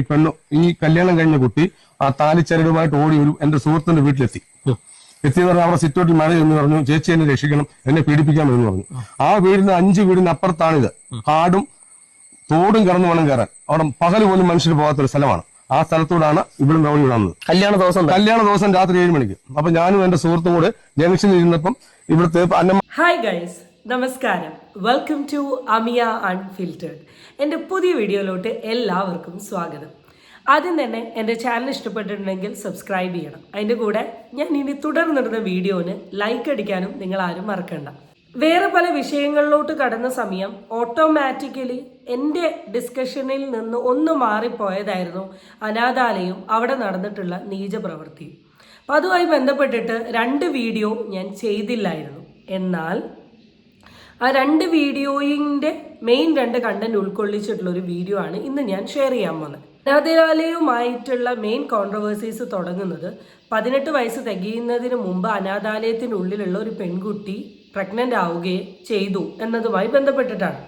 ഈ പെണ്ണു ഈ കല്യാണം കഴിഞ്ഞ കുട്ടി ആ താലിച്ചരടുമായിട്ട് ഓടി ഒരു എന്റെ സുഹൃത്തിന്റെ വീട്ടിലെത്തി. എത്തിയെന്ന് പറഞ്ഞാൽ അവിടെ സിറ്റോട്ടിൽ മഴ എന്ന് പറഞ്ഞു ചേച്ചി എന്നെ രക്ഷിക്കണം എന്നെ പീഡിപ്പിക്കാം എന്ന് പറഞ്ഞു. ആ വീടിന് അഞ്ച് വീടിന് അപ്പുറത്താണിത്. കാടും തോടും കടന്നു വേണം കയറാൻ. അവിടെ പകൽ പോലും മനുഷ്യർ പോകാത്തൊരു സ്ഥലമാണ്. ആ സ്ഥലത്തോടാണ് ഇവിടെ ഓടി വിടുന്നത് കല്യാണ ദിവസം കല്യാണ ദിവസം രാത്രി ഏഴ് മണിക്ക്. അപ്പൊ ഞാനും എന്റെ സുഹൃത്തും കൂടെ ജംഗ്ഷനിൽ ഇരുന്നപ്പം ഇവിടുത്തെ അന്നമ്മ ഹായ് ഗൈസ് നമസ്കാരം. വെൽക്കം ടു അമിയ അൺഫിൽറ്റേഡ് എന്റെ പുതിയ വീഡിയോയിലോട്ട് എല്ലാവർക്കും സ്വാഗതം. ആദ്യം തന്നെ എന്റെ ചാനൽ ഇഷ്ടപ്പെട്ടിട്ടുണ്ടെങ്കിൽ സബ്സ്ക്രൈബ് ചെയ്യണം. അതിന്റെ കൂടെ ഞാൻ ഇനി തുടർന്നിടുന്ന വീഡിയോന് ലൈക്ക് അടിക്കാനും നിങ്ങൾ ആരും മറക്കണ്ട. വേറെ പല വിഷയങ്ങളിലോട്ട് കടന്ന സമയം ഓട്ടോമാറ്റിക്കലി എന്റെ ഡിസ്കഷനിൽ നിന്ന് ഒന്ന് മാറിപ്പോയതായിരുന്നു അനാഥാലയവും അവിടെ നടന്നിട്ടുള്ള നീചപ്രവൃത്തിയും അപ്പം അതുമായി ബന്ധപ്പെട്ടിട്ട് രണ്ട് വീഡിയോ ഞാൻ ചെയ്തില്ലായിരുന്നു. എന്നാൽ ആ രണ്ട് വീഡിയോയിന്റെ മെയിൻ രണ്ട് കണ്ടന്റ് ഉൾക്കൊള്ളിച്ചിട്ടുള്ള ഒരു വീഡിയോ ആണ് ഇന്ന് ഞാൻ ഷെയർ ചെയ്യാൻ പോകുന്നത്. അനാഥാലയവുമായിട്ടുള്ള മെയിൻ കോൺട്രവേഴ്സീസ് തുടങ്ങുന്നത് പതിനെട്ട് വയസ്സ് തികയുന്നതിന് മുമ്പ് അനാഥാലയത്തിനുള്ളിലുള്ള ഒരു പെൺകുട്ടി പ്രഗ്നന്റ് ആവുകയും ചെയ്തു എന്നതുമായി ബന്ധപ്പെട്ടിട്ടാണ്.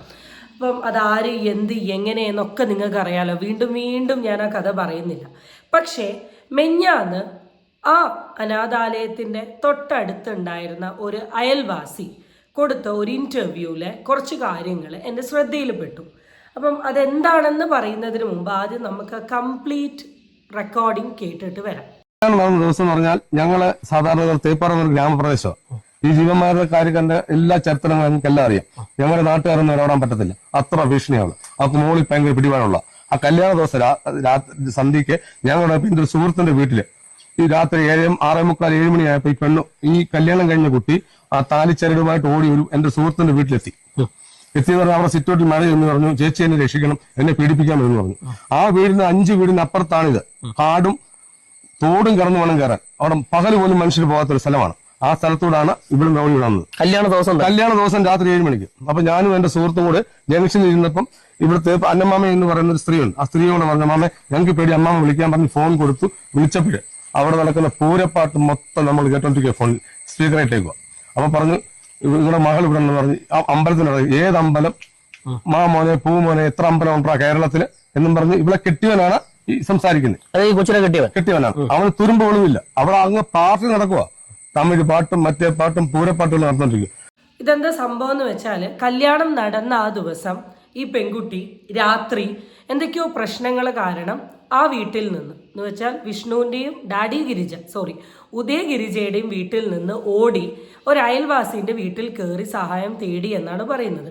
അപ്പം അതാര് എന്ത് എങ്ങനെ എന്നൊക്കെ നിങ്ങൾക്ക് അറിയാലോ വീണ്ടും വീണ്ടും ഞാൻ ആ കഥ പറയുന്നില്ല. പക്ഷേ മെഞ്ഞാന്ന് ആ അനാഥാലയത്തിന്റെ തൊട്ടടുത്തുണ്ടായിരുന്ന ഒരു അയൽവാസി കൊടുത്ത ഒരു ഇന്റർവ്യൂവിലെ കുറച്ച് കാര്യങ്ങൾ എന്റെ ശ്രദ്ധയിൽപ്പെട്ടു. അപ്പം അതെന്താണെന്ന് പറയുന്നതിന് മുമ്പ് ആദ്യം നമുക്ക് കംപ്ലീറ്റ് റെക്കോർഡിംഗ് കേട്ടിട്ട് വരാം. നടന്ന ദിവസം പറഞ്ഞാൽ ഞങ്ങൾ സാധാരണ തേപ്പാറ ഒരു ഗ്രാമപ്രദേശമാണ് ഈ ജീവന്മാരുടെ കാര്യം കണ്ട എല്ലാ ചരിത്രങ്ങളും ഞങ്ങൾക്ക് എല്ലാം അറിയാം. ഞങ്ങളുടെ നാട്ടുകാരൊന്നും ഇടപെടാൻ പറ്റത്തില്ല. അത്ര ഭീഷണിയാണ്. അവർക്ക് മോളിൽ ഭയങ്കര പിടിപാടുള്ള. ആ കല്യാണ ദിവസം സന്ധ്യക്ക് ഞങ്ങളുടെ സുഹൃത്തിന്റെ വീട്ടിൽ ഈ രാത്രി ഏഴ് ആറേ മുക്കാൽ ഏഴ് മണിയായപ്പോ ഈ പെണ്ണു ഈ കല്യാണം കഴിഞ്ഞ കുട്ടി ആ താലിച്ചരടുമായിട്ട് ഓടി ഒരു എന്റെ സുഹൃത്തിന്റെ വീട്ടിലെത്തി. എത്തിയെന്ന് പറഞ്ഞാൽ അവിടെ സിറ്റോട്ടിൽ മഴ എന്ന് പറഞ്ഞു ചേച്ചി എന്നെ രക്ഷിക്കണം എന്നെ പീഡിപ്പിക്കാം എന്ന് പറഞ്ഞു. ആ വീടിന് അഞ്ച് വീടിന് അപ്പുറത്താണിത്. കാടും തോടും കടന്നു വേണം കയറാൻ. അവിടെ പകൽ പോലും മനുഷ്യർ പോകാത്തൊരു സ്ഥലമാണ്. ആ സ്ഥലത്തോടാണ് ഇവിടെ ഓടി വിടുന്നത് കല്യാണ ദിവസം കല്യാണ ദിവസം രാത്രി ഏഴ് മണിക്ക്. അപ്പൊ ഞാനും എന്റെ സുഹൃത്തും കൂടെ ജംഗ്ഷനിൽ ഇരുന്നപ്പം ഇവിടുത്തെ അന്നമാമ എന്ന് പറയുന്ന ഒരു സ്ത്രീയുണ്ട്. ആ സ്ത്രീയോട് പറഞ്ഞ മാമ ഞങ്ങൾക്ക് പേടി അമ്മാമ വിളിക്കാൻ പറഞ്ഞ് ഫോൺ കൊടുത്തു വിളിച്ചപ്പോഴേ അവിടെ നടക്കുന്ന പൂരപ്പാട്ട് മൊത്തം നമ്മൾ കേട്ടോണ്ടിരിക്കുക ഫോൺ സ്പീക്കറായിട്ടേക്കുക അപ്പൊ പറഞ്ഞു നിങ്ങളുടെ മകൾ ഇവിടെ ഉണ്ടെന്ന് പറഞ്ഞു അമ്പലത്തിൽ ഏത് അമ്പലം? മാ മോനെ പൂ മോനെ എത്ര അമ്പലം ഉണ്ടാ കേരളത്തിൽ? എന്നും പറഞ്ഞ് ഇവിടെ കെട്ടിയവനാണ് ഈ സംസാരിക്കുന്നത്. അത് ഈ കൊച്ചിനെ കെട്ടിയവൻ. കെട്ടിയവനാണ്. അവന് തുരുമ്പ് ഒളിവില്ല അവിടെ അങ്ങ് പാർട്ടി നടക്കുക തമിഴ് പാട്ടും മറ്റേ പാട്ടും പൂരപ്പാട്ടും നടന്നുകൊണ്ടിരിക്കും ഇതെന്താ സംഭവം എന്ന് വെച്ചാൽ കല്യാണം നടന്ന ആ ദിവസം ഈ പെൺകുട്ടി രാത്രി എന്തൊക്കെയോ പ്രശ്നങ്ങൾ കാരണം ആ വീട്ടിൽ നിന്ന് എന്ന് വെച്ചാൽ വിഷ്ണുവിന്റെയും ഡാഡി ഗിരിജ സോറി ഉദയ ഗിരിജയുടെയും വീട്ടിൽ നിന്ന് ഓടി ഒരു അയൽവാസിന്റെ വീട്ടിൽ കയറി സഹായം തേടി എന്നാണ് പറയുന്നത്.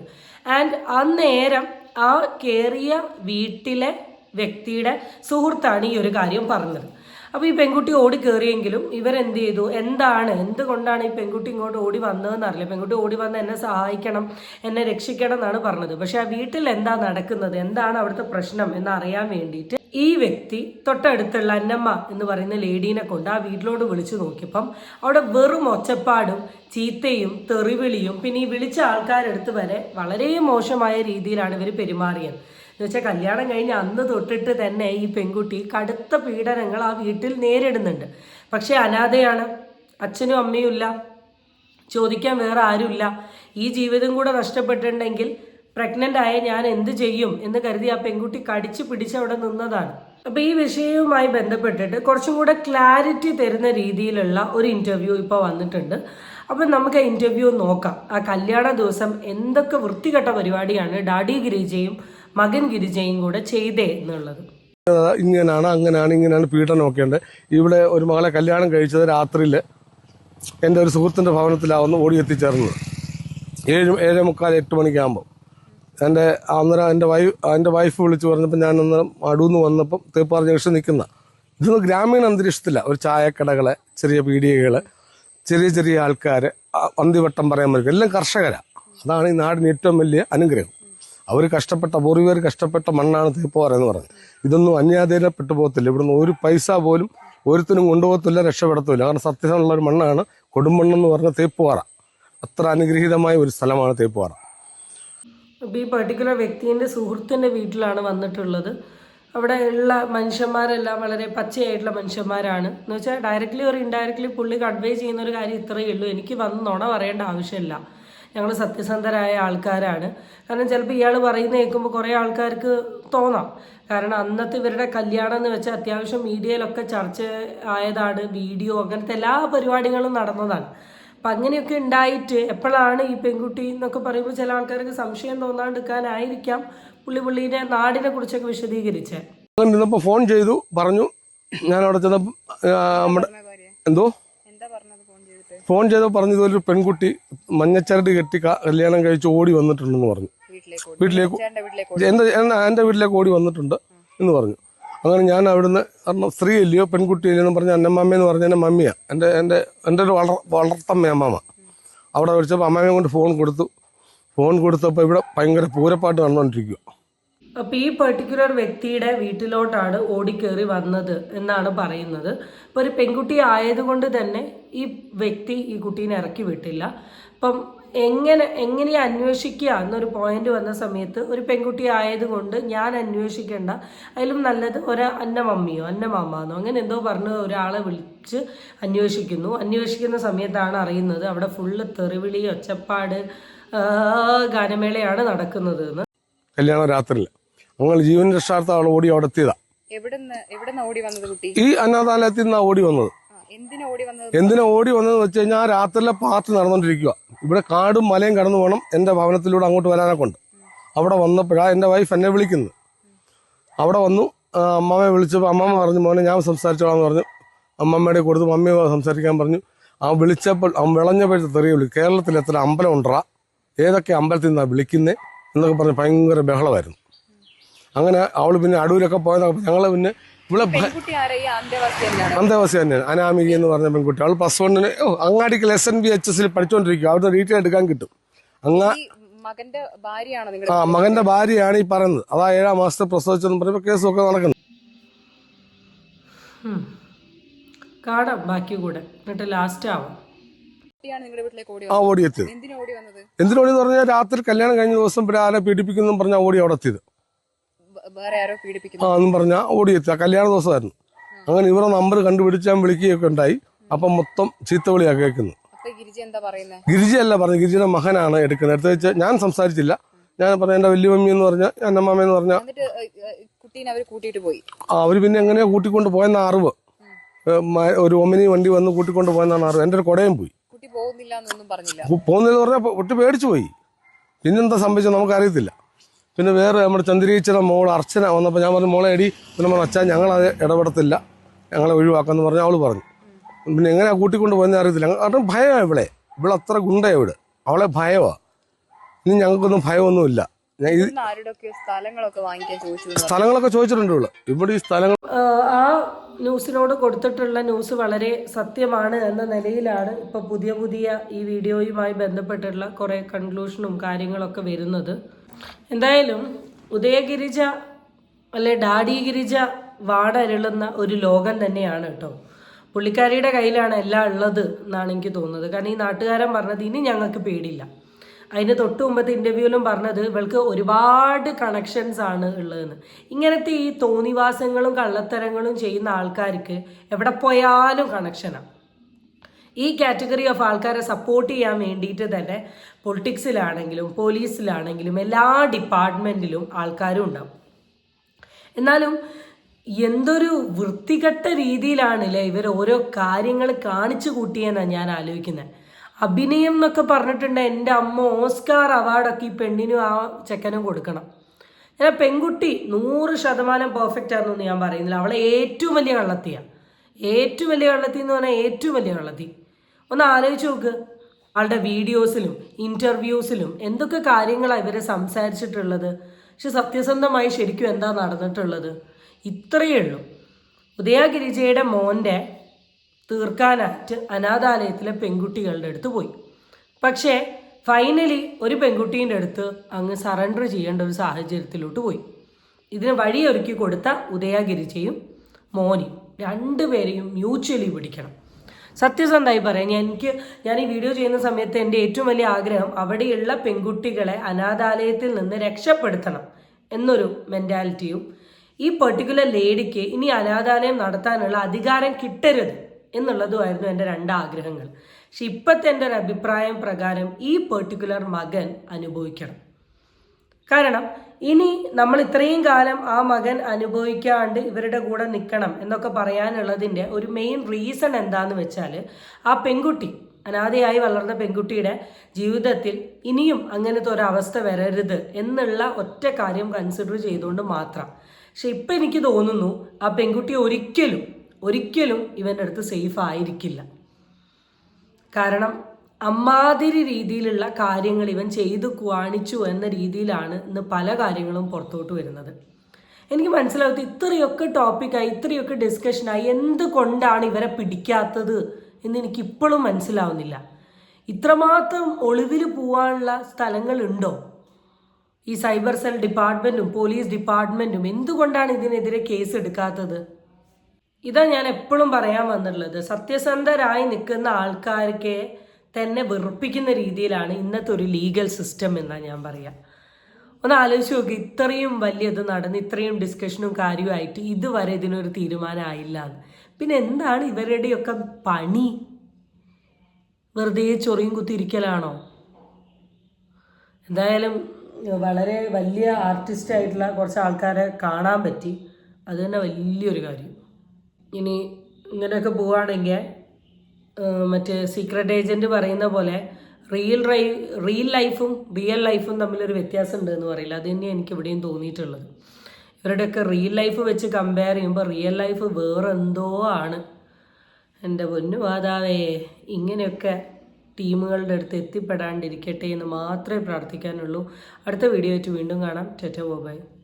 ആൻഡ് അന്നേരം ആ കയറിയ വീട്ടിലെ വ്യക്തിയുടെ സുഹൃത്താണ് ഈ ഒരു കാര്യം പറഞ്ഞത്. അപ്പോൾ ഈ പെൺകുട്ടി ഓടി കയറിയെങ്കിലും ഇവരെന്ത് ചെയ്തു? എന്താണ്? എന്തുകൊണ്ടാണ് ഈ പെൺകുട്ടി ഇങ്ങോട്ട് ഓടി വന്നതെന്ന് അറിയില്ല. പെൺകുട്ടി ഓടി വന്ന് എന്നെ സഹായിക്കണം എന്നെ രക്ഷിക്കണം എന്നാണ് പറഞ്ഞത്. പക്ഷേ ആ വീട്ടിൽ എന്താ നടക്കുന്നത്? എന്താണ് അവിടുത്തെ പ്രശ്നം എന്നറിയാൻ വേണ്ടിയിട്ട് ഈ വ്യക്തി തൊട്ടടുത്തുള്ള അന്നമ്മ എന്ന് പറയുന്ന ലേഡീനെ കൊണ്ട് ആ വീട്ടിലോട്ട് വിളിച്ചു നോക്കിയപ്പം അവിടെ വെറും ഒച്ചപ്പാടും ചീത്തയും തെറിവിളിയും പിന്നെ ഈ വിളിച്ച ആൾക്കാരെടുത്ത് വരെ വളരെ മോശമായ രീതിയിലാണ് ഇവർ പെരുമാറിയത്. എന്ന് വെച്ചാൽ കല്യാണം കഴിഞ്ഞ് അന്ന് തൊട്ടിട്ട് തന്നെ ഈ പെൺകുട്ടി കടുത്ത പീഡനങ്ങൾ ആ വീട്ടിൽ നേരിടുന്നുണ്ട്. പക്ഷേ അനാഥയാണ്. അച്ഛനും അമ്മയും ഇല്ല. ചോദിക്കാൻ വേറെ ആരുമില്ല. ഈ ജീവിതം കൂടെ നഷ്ടപ്പെട്ടിട്ടുണ്ടെങ്കിൽ പ്രഗ്നന്റ് ആയ ഞാൻ എന്ത് ചെയ്യും എന്ന് കരുതി ആ പെൺകുട്ടി കടിച്ചു പിടിച്ച് അവിടെ നിന്നതാണ്. അപ്പോൾ ഈ വിഷയവുമായി ബന്ധപ്പെട്ടിട്ട് കുറച്ചും കൂടെ ക്ലാരിറ്റി തരുന്ന രീതിയിലുള്ള ഒരു ഇന്റർവ്യൂ ഇപ്പോൾ വന്നിട്ടുണ്ട്. അപ്പം നമുക്ക് ആ ഇന്റർവ്യൂ നോക്കാം. ആ കല്യാണ ദിവസം എന്തൊക്കെ വൃത്തികെട്ട പരിപാടിയാണ് ഡാഡി ഗിരിജയും മകൻ ഗിരിജയും കൂടെ ചെയ്തേ എന്നുള്ളത്. ഇങ്ങനെയാണ് അങ്ങനെയാണ് ഇങ്ങനെയാണ് പീഡനമൊക്കെ ഉണ്ട്. ഇവിടെ ഒരു മകളെ കല്യാണം കഴിച്ചത് രാത്രിയിൽ എന്റെ ഒരു സുഹൃത്തിന്റെ ഭവനത്തിലാവുന്നു ഓടി എത്തിച്ചേർന്നത് ഏഴ് ഏഴേ മുക്കാൽ എട്ട് മണിക്കാകുമ്പോൾ എന്റെ അന്നേരം എന്റെ വൈഫ് എന്റെ വൈഫ് വിളിച്ച് പറഞ്ഞപ്പോൾ ഞാൻ അന്നേരം അടുന്ന് വന്നപ്പം തേപ്പാറ ജംഗ്ഷൻ നിൽക്കുന്ന ഇതൊന്നും ഗ്രാമീണ അന്തരീക്ഷത്തില്ല. ഒരു ചായക്കടകളെ ചെറിയ പീഡികകൾ ചെറിയ ചെറിയ ആൾക്കാർ അന്തിവട്ടം പറയാൻ പറ്റും. എല്ലാം കർഷകരാണ് അതാണ് ഈ നാടിന് ഏറ്റവും വലിയ അനുഗ്രഹം. അവർ കഷ്ടപ്പെട്ട പൂർവികർ കഷ്ടപ്പെട്ട മണ്ണാണ് തേപ്പുപാറ എന്ന് പറഞ്ഞത്. ഇതൊന്നും അന്യാധീനപ്പെട്ടു പോകത്തില്ല. ഇവിടുന്ന് ഒരു പൈസ പോലും ഒരുത്തിനും കൊണ്ടുപോകത്തില്ല രക്ഷപ്പെടത്തില്ല. കാരണം സത്യസമുള്ള ഒരു മണ്ണാണ് കൊടുമണ്ണെന്ന് പറഞ്ഞ തേപ്പുപാറ അത്ര അനുഗ്രഹീതമായ ഒരു സ്ഥലമാണ് തേപ്പുപാറ അപ്പോൾ ഈ പെർട്ടിക്കുലർ വ്യക്തിന്റെ സുഹൃത്തിന്റെ വീട്ടിലാണ് വന്നിട്ടുള്ളത്. അവിടെ ഉള്ള മനുഷ്യന്മാരെല്ലാം വളരെ പച്ചയായിട്ടുള്ള മനുഷ്യന്മാരാണ്. എന്ന് വെച്ചാൽ ഡയറക്റ്റ്ലി ഒരു ഇൻഡയറക്റ്റ്ലി പുള്ളി കൺവേ ചെയ്യുന്ന ഒരു കാര്യം ഇത്രയേ ഉള്ളൂ. എനിക്ക് വന്ന് നുണ പറയേണ്ട ആവശ്യമില്ല. ഞങ്ങൾ സത്യസന്ധരായ ആൾക്കാരാണ്. കാരണം ചിലപ്പോൾ ഇയാൾ പറയുന്ന കേൾക്കുമ്പോൾ കുറേ ആൾക്കാർക്ക് തോന്നാം. കാരണം അന്നത്തെ ഇവരുടെ കല്യാണം എന്ന് വെച്ചാൽ അത്യാവശ്യം മീഡിയയിലൊക്കെ ചർച്ച ആയതാണ് വീഡിയോ അങ്ങനത്തെ എല്ലാ പരിപാടികളും നടന്നതാണ്. അപ്പം അങ്ങനെയൊക്കെ ഉണ്ടായിട്ട് എപ്പോഴാണ് ഈ പെൺകുട്ടി എന്നൊക്കെ പറയുമ്പോൾ ചില ആൾക്കാർക്ക് സംശയം തോന്നാണ്ടിരിക്കാനായിരിക്കാം പുള്ളി പുള്ളീനെ നാടിനെ കുറിച്ചൊക്കെ വിശദീകരിച്ചത് ഫോൺ ചെയ്തു പറഞ്ഞു. ഞാൻ അവിടെ ചെന്നപ്പോൾ നമ്മുടെ എന്തോ? ഫോൺ ചെയ്തപ്പോൾ പറഞ്ഞു ഇതൊരു പെൺകുട്ടി മഞ്ഞച്ചരട് കെട്ടി കല്യാണം കഴിച്ച് ഓടി വന്നിട്ടുണ്ടെന്ന് പറഞ്ഞു. വീട്ടിലേക്ക് എന്റെ വീട്ടിലേക്ക് ഓടി വന്നിട്ടുണ്ട് എന്ന് പറഞ്ഞു. അങ്ങനെ ഞാൻ അവിടുന്ന് കാരണം സ്ത്രീ അല്ലയോ പെൺകുട്ടി അല്ലയോ എന്ന് പറഞ്ഞ അന്നമ്മ എന്ന് പറഞ്ഞ എന്റെ മമ്മിയാണ് എന്റെ എന്റെ എന്റെ ഒരു വളർ വളർത്തമ്മ അമ്മമ്മ അവിടെ വിളിച്ചപ്പോൾ അമ്മമ്മയെ കൊണ്ട് ഫോൺ കൊടുത്തു. ഫോൺ കൊടുത്തപ്പോൾ ഇവിടെ ഭയങ്കര പൂരപ്പാട്ട് കണ്ടുകൊണ്ടിരിക്കുക അപ്പോൾ ഈ പെർട്ടിക്കുലർ വ്യക്തിയുടെ വീട്ടിലോട്ടാണ് ഓടിക്കേറി വന്നത് എന്നാണ് പറയുന്നത്. അപ്പോൾ ഒരു പെൺകുട്ടി ആയതുകൊണ്ട് തന്നെ ഈ വ്യക്തി ഈ കുട്ടീനെ ഇറക്കി വിട്ടില്ല. അപ്പം എങ്ങനെ എങ്ങനെയാ അന്വേഷിക്കുക എന്നൊരു പോയിന്റ് വന്ന സമയത്ത് ഒരു പെൺകുട്ടി ആയതുകൊണ്ട് ഞാൻ അന്വേഷിക്കേണ്ട. അതിലും നല്ലത് ഒരു അന്നമമ്മിയോ അന്നമാമാന്നോ അങ്ങനെ എന്തോ പറഞ്ഞ് ഒരാളെ വിളിച്ച് അന്വേഷിക്കുന്നു. അന്വേഷിക്കുന്ന സമയത്താണ് അറിയുന്നത് അവിടെ ഫുള്ള് തെറിവിളി ഒച്ചപ്പാട് ഗാനമേളയാണ് നടക്കുന്നത് എന്ന്. കല്യാണം രാത്രിയിൽ ഞങ്ങൾ ജീവൻ രക്ഷാർത്ഥം അവൾ ഓടി അവിടെ എത്തിയതാ. എവിടുന്ന് എവിടുന്ന് ഓടി വന്നത് കുട്ടി? ഈ അനാഥാലയത്തിൽ നിന്നാണ് ഓടി വന്നത്. എന്തിനാ ഓടി വന്നത്? എന്തിനാ ഓടി വന്നതെന്ന് വെച്ച് കഴിഞ്ഞാൽ രാത്രിയിലെ പാർട്ടി നടന്നുകൊണ്ടിരിക്കുക ഇവിടെ കാടും മലയും കടന്നു പോകണം എന്റെ ഭവനത്തിലൂടെ അങ്ങോട്ട് വരാനെ കൊണ്ട് അവിടെ വന്നപ്പോഴാണ് എന്റെ വൈഫ് എന്നെ വിളിക്കുന്നത്. അവിടെ വന്നു അമ്മമ്മയെ വിളിച്ചപ്പോൾ അമ്മമ്മ പറഞ്ഞു മോനെ ഞാൻ സംസാരിച്ചോളാന്ന് പറഞ്ഞു. അമ്മമ്മയുടെ കൊടുത്ത് മമ്മിയെ സംസാരിക്കാൻ പറഞ്ഞു. ആ വിളിച്ചപ്പോൾ ആ വിളഞ്ഞപ്പോഴത്തെ തെറിയ വിളി കേരളത്തിൽ എത്ര അമ്പലം ഉണ്ടാ ഏതൊക്കെ അമ്പലത്തിൽ നിന്നാണ് വിളിക്കുന്നത് എന്നൊക്കെ പറഞ്ഞ് ഭയങ്കര ബഹളമായിരുന്നു. അങ്ങനെ അവൾ പിന്നെ അടൂരൊക്കെ പോയത്. ഞങ്ങൾ പിന്നെ ഇവിടെ അന്തേവാസി തന്നെയാണ്? അനാമിക എന്ന് പറഞ്ഞ പെൺകുട്ടി. അവൾ പ്ലസ് വണ്ണിന് ഓ അങ്ങാടിക്ക് എസ് എൻ ബി എച്ച് എസിൽ പഠിച്ചുകൊണ്ടിരിക്കുക അവിടെ ഡീറ്റെയിൽ എടുക്കാൻ കിട്ടും. അങ്ങ മകന്റെ ഭാര്യയാണ് ആ മകന്റെ ഭാര്യയാണ് ഈ പറയുന്നത്. അതാ ഏഴാം മാസത്തെ പ്രസവിച്ചെന്ന് പറയുമ്പോൾ കേസൊക്കെ നടക്കുന്നു. ബാക്കി കൂടെ. എന്നിട്ട് ലാസ്റ്റ് ആവും? ആ വന്നത്. ഓടിയെത്തിയത് എന്തിനാ ഓടി വന്നത്? പറഞ്ഞാൽ രാത്രി കല്യാണം കഴിഞ്ഞ ദിവസം പിന്നെ ആരെ പീഡിപ്പിക്കുന്നു പറഞ്ഞാൽ ഓടി അവിടെ എത്തിയത്. വേറെ ആരോ ആ പീഡിപ്പിക്കുന്നു എന്നും പറഞ്ഞാൽ ഓടിയെത്തി. ആ കല്യാണ ദിവസമായിരുന്നു. അങ്ങനെ ഇവരെ നമ്പർ കണ്ടുപിടിച്ച് ഞാൻ വിളിക്കുകയൊക്കെ ഉണ്ടായി. അപ്പം മൊത്തം കേൾക്കുന്നത്. കേൾക്കുന്നു ഗിരിജ എന്താ പറയുന്നത് ഗിരിജയല്ല പറഞ്ഞു ഗിരിജയുടെ മകനാണ് എടുക്കുന്നത്. എടുത്ത് വെച്ച് ഞാൻ സംസാരിച്ചില്ല. ഞാൻ പറഞ്ഞ എന്റെ വലിയ മമ്മി എന്ന് പറഞ്ഞ എന്റെ അമ്മമ്മ എന്ന് പറഞ്ഞ എന്നിട്ട് കുട്ടീനെ അവർ കൂട്ടിയിട്ട് പോയി. ആ അവർ പിന്നെ എങ്ങനെയാ കൂട്ടിക്കൊണ്ട് പോയെന്ന അറിവ്. മ- ഒരു ഒമിനി വണ്ടി വന്ന് കൂട്ടിക്കൊണ്ട് പോയെന്നാണ് അറിവ്. എന്റെ ഒരു കുടയും പോയി. കുട്ടി പോകുന്നില്ല എന്നൊന്നും പറഞ്ഞില്ല. പോ- പോകുന്നതെന്ന് പറഞ്ഞാൽ ഒട്ടി പേടിച്ചു പോയി. പിന്നെന്താ സംഭവിച്ചത് നമുക്കറിയത്തില്ല. പിന്നെ വേറെ നമ്മുടെ ചന്ദ്രീച്ചയുടെ മോൾ അർച്ചന വന്നപ്പോൾ ഞാൻ പറഞ്ഞു മോളെ എടി പിന്നെ പറഞ്ഞു അച്ഛാ ഞങ്ങളത് ഇടപെടത്തില്ല. ഞങ്ങളെ ഒഴിവാക്കാന്ന് പറഞ്ഞ് അവൾ പറഞ്ഞു. പിന്നെ എങ്ങനെയാ കൂട്ടിക്കൊണ്ട് പോയെന്ന് അറിയത്തില്ല. കാരണം ഭയമാണ് ഇവിടെ ഇവിടെ അത്ര ഗുണ്ടയാണ് ഇവിടെ അവളെ ഭയമാണ് ഇനി ഞങ്ങൾക്കൊന്നും ഭയമൊന്നുമില്ല. സ്ഥലങ്ങളൊക്കെ വാങ്ങിക്കാൻ ചോദിച്ചു സ്ഥലങ്ങളൊക്കെ ചോദിച്ചിട്ടുണ്ട് ഇവിടെ ഇവിടെ ഈ സ്ഥലങ്ങൾ ആ ന്യൂസിനോട് കൊടുത്തിട്ടുള്ള ന്യൂസ് വളരെ സത്യമാണ് എന്ന നിലയിലാണ് ഇപ്പോൾ പുതിയ പുതിയ ഈ വീഡിയോയുമായി ബന്ധപ്പെട്ടുള്ള കുറേ കൺക്ലൂഷനും കാര്യങ്ങളൊക്കെ വരുന്നത്. എന്തായാലും ഉദയഗിരിജ അല്ലെ ഡാഡി ഗിരിജ വാടരുളുന്ന ഒരു ലോകം തന്നെയാണ് കേട്ടോ. പുള്ളിക്കാരിയുടെ കയ്യിലാണ് എല്ലാം ഉള്ളത് എന്നാണ് എനിക്ക് തോന്നുന്നത്. കാരണം ഈ നാട്ടുകാരൻ പറഞ്ഞത് ഇനി ഞങ്ങൾക്ക് പേടിയില്ല. അതിന് തൊട്ട് മുമ്പത്തെ ഇന്റർവ്യൂവിലും പറഞ്ഞത് ഇവൾക്ക് ഒരുപാട് കണക്ഷൻസ് ആണ് ഉള്ളതെന്ന്. ഇങ്ങനത്തെ ഈ തോന്നിവാസങ്ങളും കള്ളത്തരങ്ങളും ചെയ്യുന്ന ആൾക്കാർക്ക് എവിടെ പോയാലും കണക്ഷനാണ് ഈ കാറ്റഗറി ഓഫ് ആൾക്കാരെ സപ്പോർട്ട് ചെയ്യാൻ വേണ്ടിയിട്ട് തന്നെ പൊളിറ്റിക്സിലാണെങ്കിലും പോലീസിലാണെങ്കിലും എല്ലാ ഡിപ്പാർട്ട്മെന്റിലും ആൾക്കാരും ഉണ്ടാവും. എന്നാലും എന്തൊരു വൃത്തികെട്ട രീതിയിലാണല്ലേ ഇവർ ഓരോ കാര്യങ്ങൾ കാണിച്ചു കൂട്ടിയെന്നാണ് ഞാൻ ആലോചിക്കുന്നത് അഭിനയം എന്നൊക്കെ പറഞ്ഞിട്ടുണ്ട് എന്റെ അമ്മ ഓസ്കാർ അവാർഡൊക്കെ ഈ പെണ്ണിനും ആ ചെക്കനും കൊടുക്കണം. ഞാൻ പെൺകുട്ടി നൂറ് ശതമാനം പെർഫെക്റ്റ് ആണെന്നൊന്നും ഞാൻ പറയുന്നില്ല. അവളെ ഏറ്റവും വലിയ കള്ളത്തിയാണ് ഏറ്റവും വലിയ കള്ളത്തി എന്ന് പറഞ്ഞാൽ ഏറ്റവും വലിയ കള്ളത്തി. ഒന്ന് ആലോചിച്ച് നോക്ക്. ആളുടെ വീഡിയോസിലും ഇന്റർവ്യൂസിലും എന്തൊക്കെ കാര്യങ്ങളാണ് ഇവരെ സംസാരിച്ചിട്ടുള്ളത്? പക്ഷെ സത്യസന്ധമായി ശരിക്കും എന്താ നടന്നിട്ടുള്ളത്? ഇത്രയേ ഉള്ളൂ. ഉദയഗിരിജയുടെ മോന്റെ തീർക്കാനായിട്ട് അനാഥാലയത്തിലെ പെൺകുട്ടികളുടെ അടുത്ത് പോയി. പക്ഷേ ഫൈനലി ഒരു പെൺകുട്ടീന്റെ അടുത്ത് അങ്ങ് സറണ്ടർ ചെയ്യേണ്ട ഒരു സാഹചര്യത്തിലോട്ട് പോയി. ഇതിന് വഴിയൊരുക്കി കൊടുത്ത ഉദയഗിരിജയും മോനും രണ്ടുപേരെയും മ്യൂച്വലി പിടിക്കണം. സത്യസന്ധമായി പറയാം. ഞാൻ എനിക്ക് ഞാൻ ഈ വീഡിയോ ചെയ്യുന്ന സമയത്ത് എന്റെ ഏറ്റവും വലിയ ആഗ്രഹം അവിടെയുള്ള പെൺകുട്ടികളെ അനാഥാലയത്തിൽ നിന്ന് രക്ഷപ്പെടുത്തണം എന്നൊരു മെന്റാലിറ്റിയും ഈ പെർട്ടിക്കുലർ ലേഡിക്ക് ഇനി അനാഥാലയം നടത്താനുള്ള അധികാരം കിട്ടരുത് എന്നുള്ളതുമായിരുന്നു എന്റെ രണ്ട് ആഗ്രഹങ്ങൾ. പക്ഷെ ഇപ്പോഴത്തെ എന്റെ ഒരു അഭിപ്രായം പ്രകാരം ഈ പെർട്ടിക്കുലർ മകൻ അനുഭവിക്കണം. കാരണം ഇനി നമ്മൾ ഇത്രയും കാലം ആ മകൻ അനുഭവിക്കാണ്ട് ഇവരുടെ കൂടെ നിൽക്കണം എന്നൊക്കെ പറയാനുള്ളതിന്റെ ഒരു മെയിൻ റീസൺ എന്താന്ന് വെച്ചാൽ ആ പെൺകുട്ടി അനാഥയായി വളർന്ന പെൺകുട്ടിയുടെ ജീവിതത്തിൽ ഇനിയും അങ്ങനത്തെ ഒരവസ്ഥ വരരുത് എന്നുള്ള ഒറ്റ കാര്യം കൺസിഡർ ചെയ്തുകൊണ്ട് മാത്രം. പക്ഷെ ഇപ്പം എനിക്ക് തോന്നുന്നു ആ പെൺകുട്ടി ഒരിക്കലും ഒരിക്കലും ഇവന്റെ അടുത്ത് സേഫ് ആയിരിക്കില്ല. കാരണം അമ്മാതിരി രീതിയിലുള്ള കാര്യങ്ങൾ ഇവൻ ചെയ്തു കാണിച്ചു എന്ന രീതിയിലാണ് ഇന്ന് പല കാര്യങ്ങളും പുറത്തോട്ട് വരുന്നത്. എനിക്ക് മനസ്സിലാവത്ത് ഇത്രയൊക്കെ ടോപ്പിക്കായി ഇത്രയൊക്കെ ഡിസ്കഷനായി എന്തുകൊണ്ടാണ് ഇവരെ പിടിക്കാത്തത് എന്ന് എനിക്ക് ഇപ്പോഴും മനസ്സിലാവുന്നില്ല. ഇത്രമാത്രം ഒളിവിൽ പോകാനുള്ള സ്ഥലങ്ങളുണ്ടോ? ഈ സൈബർ സെൽ ഡിപ്പാർട്ട്മെന്റും പോലീസ് ഡിപ്പാർട്ട്മെന്റും എന്തുകൊണ്ടാണ് ഇതിനെതിരെ കേസ് എടുക്കാത്തത്? ഇതാ ഞാൻ എപ്പോഴും പറയാൻ വന്നിട്ടുള്ളത് സത്യസന്ധരായി നിൽക്കുന്ന ആൾക്കാർക്ക് തന്നെ വെറുപ്പിക്കുന്ന രീതിയിലാണ് ഇന്നത്തെ ഒരു ലീഗൽ സിസ്റ്റം എന്നാണ് ഞാൻ പറയുക ഒന്ന് ആലോചിച്ച് നോക്കി ഇത്രയും വലിയത് നടന്ന് ഇത്രയും ഡിസ്കഷനും കാര്യമായിട്ട് ഇതുവരെ ഇതിനൊരു തീരുമാനമായില്ല പിന്നെ എന്താണ് ഇവരുടെയൊക്കെ പണി? വെറുതെ ചൊറിയും കുത്തിയിരിക്കലാണോ എന്തായാലും വളരെ വലിയ ആർട്ടിസ്റ്റ് ആയിട്ടുള്ള കുറച്ച് ആൾക്കാരെ കാണാൻ പറ്റി. അത് തന്നെ വലിയൊരു കാര്യം. ഇനി ഇങ്ങനെയൊക്കെ പോവുകയാണെങ്കിൽ മറ്റേ സീക്രട്ട് ഏജന്റ് പറയുന്ന പോലെ റിയൽ റൈ റിയൽ ലൈഫും റിയൽ ലൈഫും തമ്മിലൊരു വ്യത്യാസം ഉണ്ട് എന്ന് പറയില്ല. അത് തന്നെയാണ് എനിക്ക് ഇവിടെയും തോന്നിയിട്ടുള്ളത്. ഇവരുടെയൊക്കെ റിയൽ ലൈഫ് വെച്ച് കമ്പയർ ചെയ്യുമ്പോൾ റിയൽ ലൈഫ് വേറെ എന്തോ ആണ്. എന്റെ പൊന്നു മാതാവേ ഇങ്ങനെയൊക്കെ ടീമുകളുടെ അടുത്ത് എത്തിപ്പെടാണ്ടിരിക്കട്ടെ എന്ന് മാത്രമേ പ്രാർത്ഥിക്കാനുള്ളൂ. അടുത്ത വീഡിയോ ആയിട്ട് വീണ്ടും കാണാം. ടെറ്റ ബോബായ്